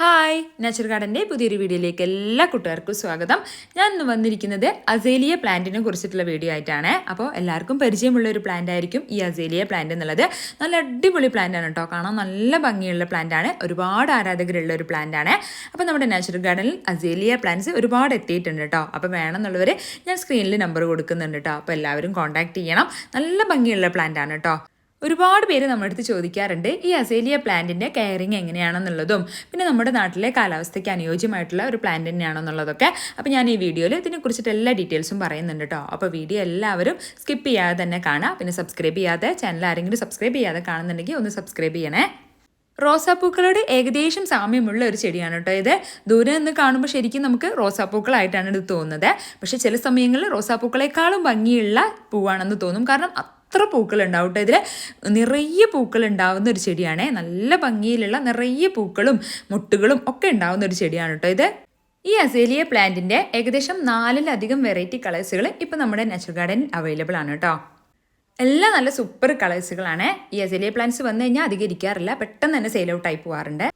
Hi natural ഗാർഡന്റെ പുതിയൊരു വീഡിയോയിലേക്ക് എല്ലാ കൂട്ടുകാർക്കും സ്വാഗതം. ഞാൻ ഇന്ന് വന്നിരിക്കുന്നത് അസേലിയ പ്ലാന്റിനെ കുറിച്ചിട്ടുള്ള വീഡിയോ ആയിട്ടാണ്. അപ്പോൾ എല്ലാവർക്കും പരിചയമുള്ള ഒരു പ്ലാന്റ് ആയിരിക്കും ഈ അസേലിയ പ്ലാന്റ് എന്നുള്ളത്. നല്ല അടിപൊളി പ്ലാന്റ് ആണ് കേട്ടോ കാണാൻ നല്ല ഭംഗിയുള്ള പ്ലാന്റ് ആണ്. ഒരുപാട് ആരാധകരുള്ള ഒരു പ്ലാന്റ് ആണ്. അപ്പോൾ നമ്മുടെ നാച്ചുറൽ ഗാർഡനിൽ അസേലിയ പ്ലാന്റ്സ് ഒരുപാട് എത്തിയിട്ടുണ്ട് കേട്ടോ അപ്പോൾ വേണമെന്നുള്ളവർ ഞാൻ സ്ക്രീനിൽ നമ്പർ കൊടുക്കുന്നുണ്ട് കേട്ടോ അപ്പോൾ എല്ലാവരും കോൺടാക്ട് ചെയ്യണം. നല്ല ഭംഗിയുള്ള പ്ലാന്റ് ആണ് കേട്ടോ ഒരുപാട് പേര് നമ്മുടെ അടുത്ത് ചോദിക്കാറുണ്ട് ഈ അസേലിയ പ്ലാന്റിന്റെ കെയറിങ് എങ്ങനെയാണെന്നുള്ളതും പിന്നെ നമ്മുടെ നാട്ടിലെ കാലാവസ്ഥയ്ക്ക് അനുയോജ്യമായിട്ടുള്ള ഒരു പ്ലാന്റ് തന്നെയാണെന്നുള്ളതൊക്കെ. അപ്പോൾ ഞാൻ ഈ വീഡിയോയിൽ ഇതിനെക്കുറിച്ചിട്ട് എല്ലാ ഡീറ്റെയിൽസും പറയുന്നുണ്ട് കേട്ടോ അപ്പോൾ വീഡിയോ എല്ലാവരും സ്കിപ്പ് ചെയ്യാതെ തന്നെ കാണാം. പിന്നെ സബ്സ്ക്രൈബ് ചെയ്യാതെ ചാനൽ ആരെങ്കിലും സബ്സ്ക്രൈബ് ചെയ്യാതെ കാണുന്നുണ്ടെങ്കിൽ ഒന്ന് സബ്സ്ക്രൈബ് ചെയ്യണേ. റോസാപ്പൂക്കളോട് ഏകദേശം സാമ്യമുള്ള ഒരു ചെടിയാണ് കേട്ടോ ഇത്. ദൂരെ നിന്ന് കാണുമ്പോൾ ശരിക്കും നമുക്ക് റോസാപ്പൂക്കളായിട്ടാണ് ഇത് തോന്നുന്നത്. പക്ഷേ ചില സമയങ്ങളിൽ റോസാപ്പൂക്കളെക്കാളും ഭംഗിയുള്ള പൂവാണെന്ന് തോന്നും. കാരണം അത്ര പൂക്കൾ ഉണ്ടാവും കേട്ടോ. ഇതിൽ നിറയെ പൂക്കൾ ഉണ്ടാവുന്ന ഒരു ചെടിയാണ്. നല്ല ഭംഗിയിലുള്ള നിറയെ പൂക്കളും മുട്ടുകളും ഒക്കെ ഉണ്ടാവുന്ന ഒരു ചെടിയാണ് കേട്ടോ ഇത്. ഈ അസേലിയ പ്ലാന്റിന്റെ ഏകദേശം നാലിലധികം വെറൈറ്റി കളേഴ്സുകൾ ഇപ്പം നമ്മുടെ നാച്ചുറൽ ഗാർഡനിൽ അവൈലബിൾ ആണ് കേട്ടോ. എല്ലാം നല്ല സൂപ്പർ കളേഴ്സുകളാണ് ഈ അസേലിയ പ്ലാന്റ്സ് വന്നു കഴിഞ്ഞാൽ അധികരിക്കാറില്ല. പെട്ടെന്ന് തന്നെ സെയിൽ ഔട്ട് ആയി പോകാറുണ്ട്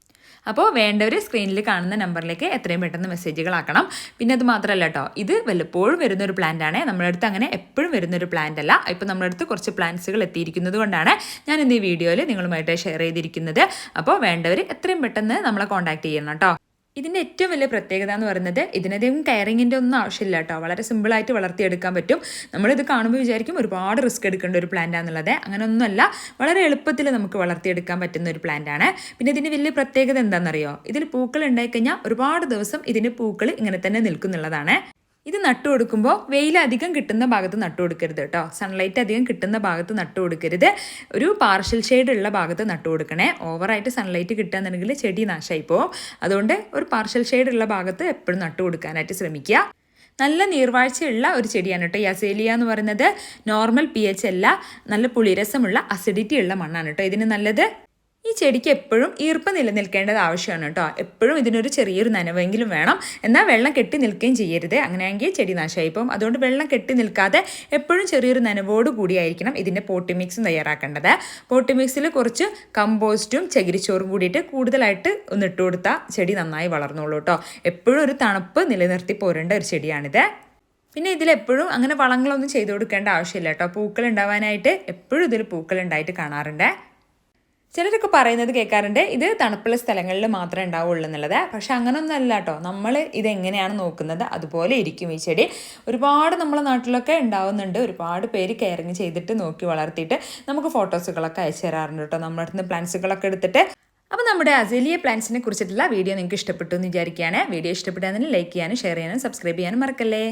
അപ്പോൾ വേണ്ടവർ സ്ക്രീനിൽ കാണുന്ന നമ്പറിലേക്ക് എത്രയും പെട്ടെന്ന് മെസ്സേജുകളാക്കണം പിന്നെ അത് മാത്രമല്ല കേട്ടോ ഇത് വല്ലപ്പോഴും വരുന്നൊരു പ്ലാന്റ് ആണ്. നമ്മുടെ അടുത്ത് അങ്ങനെ എപ്പോഴും വരുന്നൊരു പ്ലാന്റ് അല്ല. ഇപ്പം നമ്മുടെ അടുത്ത് കുറച്ച് പ്ലാന്റ്സുകൾ എത്തിയിരിക്കുന്നത് കൊണ്ടാണ് ഞാൻ ഇന്ന് ഈ വീഡിയോയിൽ നിങ്ങളുമായിട്ട് ഷെയർ ചെയ്തിരിക്കുന്നത്. അപ്പോൾ വേണ്ടവർ എത്രയും പെട്ടെന്ന് നമ്മളെ കോൺടാക്ട് ചെയ്യണം കേട്ടോ ഇതിന്റെ ഏറ്റവും വലിയ പ്രത്യേകത എന്ന് പറയുന്നത് ഇതിനധികം കെയറിങ്ങിന്റെ ഒന്നും ആവശ്യമില്ല കേട്ടോ. വളരെ സിമ്പിളായിട്ട് വളർത്തിയെടുക്കാൻ പറ്റും. നമ്മളിത് കാണുമ്പോൾ വിചാരിക്കും ഒരുപാട് റിസ്ക് എടുക്കേണ്ട ഒരു പ്ലാന്റ് ആണെന്നുള്ളത് അങ്ങനെ ഒന്നുമല്ല വളരെ എളുപ്പത്തിൽ നമുക്ക് വളർത്തിയെടുക്കാൻ പറ്റുന്ന ഒരു പ്ലാന്റ് ആണ്. പിന്നെ ഇതിന്റെ വലിയ പ്രത്യേകത എന്താണെന്നറിയോ ഇതിൽ പൂക്കൾ ഉണ്ടായിക്കഴിഞ്ഞാൽ ഒരുപാട് ദിവസം ഇതിന്റെ പൂക്കൾ ഇങ്ങനെ തന്നെ നിൽക്കുന്നുള്ളതാണ്. ഇത് നട്ടു കൊടുക്കുമ്പോൾ വെയിൽ അധികം കിട്ടുന്ന ഭാഗത്ത് നട്ടു കൊടുക്കരുത് കേട്ടോ. സൺലൈറ്റ് അധികം കിട്ടുന്ന ഭാഗത്ത് നട്ടു കൊടുക്കരുത് ഒരു പാർഷ്യൽ ഷെയ്ഡ് ഉള്ള ഭാഗത്ത് നട്ടു കൊടുക്കണേ ഓവറായിട്ട് സൺലൈറ്റ് കിട്ടുകയെന്നുണ്ടെങ്കിൽ ചെടി നാശമായി പോകും. അതുകൊണ്ട് ഒരു പാർഷ്യൽ ഷെയ്ഡ് ഉള്ള ഭാഗത്ത് എപ്പോഴും നട്ടു കൊടുക്കാനായിട്ട് ശ്രമിക്കുക. നല്ല നീർവാഴ്ചയുള്ള ഒരു ചെടിയാണ് കേട്ടോ ഈ അസേലിയ എന്ന് പറയുന്നത്. നോർമൽ പി എച്ച് അല്ല. നല്ല പുളിരസമുള്ള അസിഡിറ്റി ഉള്ള മണ്ണാണ് കേട്ടോ ഇതിന് നല്ലത്. ഈ ചെടിക്ക് എപ്പോഴും ഈർപ്പ് നിലനിൽക്കേണ്ടത് ആവശ്യമാണ് കേട്ടോ. എപ്പോഴും ഇതിനൊരു ചെറിയൊരു നനവെങ്കിലും വേണം. എന്നാൽ വെള്ളം കെട്ടി നിൽക്കുകയും ചെയ്യരുത്. അങ്ങനെയാണെങ്കിൽ ചെടി നാശമായി അതുകൊണ്ട് വെള്ളം കെട്ടി നിൽക്കാതെ എപ്പോഴും ചെറിയൊരു നനവോട് കൂടിയായിരിക്കണം ഇതിന്റെ പോട്ടി മിക്സും തയ്യാറാക്കേണ്ടത്. പോട്ടി മിക്സിൽ കുറച്ച് കമ്പോസ്റ്റും ചകിരിച്ചോറും കൂടിയിട്ട് കൂടുതലായിട്ട് ഒന്ന് ഇട്ട് കൊടുത്താൽ ചെടി നന്നായി വളർന്നോളൂ കേട്ടോ. എപ്പോഴും ഒരു തണുപ്പ് നിലനിർത്തി പോരേണ്ട ഒരു ചെടിയാണിത്. പിന്നെ ഇതിലെപ്പോഴും അങ്ങനെ വളങ്ങളൊന്നും ചെയ്തു കൊടുക്കേണ്ട ആവശ്യമില്ല കേട്ടോ. പൂക്കൾ ഉണ്ടാവാനായിട്ട് എപ്പോഴും ഇതിൽ പൂക്കൾ ഉണ്ടായിട്ട് കാണാറുണ്ട്. ചിലരൊക്കെ പറയുന്നത് കേൾക്കാറുണ്ട് ഇത് തണുപ്പുള്ള സ്ഥലങ്ങളിൽ മാത്രമേ ഉണ്ടാവുള്ളൂ എന്നുള്ളത്. പക്ഷെ അങ്ങനൊന്നും അല്ല കേട്ടോ. നമ്മൾ ഇതെങ്ങനെയാണ് നോക്കുന്നത്? അതുപോലെ ഇരിക്കും ഈ ചെടി. ഒരുപാട് നമ്മളെ നാട്ടിലൊക്കെ ഉണ്ടാവുന്നുണ്ട്. ഒരുപാട് പേര് കെയറിങ് ചെയ്തിട്ട് നോക്കി വളർത്തിയിട്ട് നമുക്ക് ഫോട്ടോസുകളൊക്കെ അയച്ചു തരാറുണ്ട് കേട്ടോ. നമ്മുടെ അടുത്ത് പ്ലാന്റ്സുകളൊക്കെ എടുത്തിട്ട്. അപ്പോൾ നമ്മുടെ അസേലിയ പ്ലാന്റ്സിനെ കുറിച്ചിട്ടുള്ള വീഡിയോ നിങ്ങൾക്ക് ഇഷ്ടപ്പെട്ടു എന്ന് വിചാരിക്കുകയാണ്. വീഡിയോ ഇഷ്ടപ്പെട്ടാൽ ലൈക്ക് ചെയ്യാനും ഷെയർ ചെയ്യാനും സബ്സ്ക്രൈബ് ചെയ്യാനും മറക്കല്ലേ?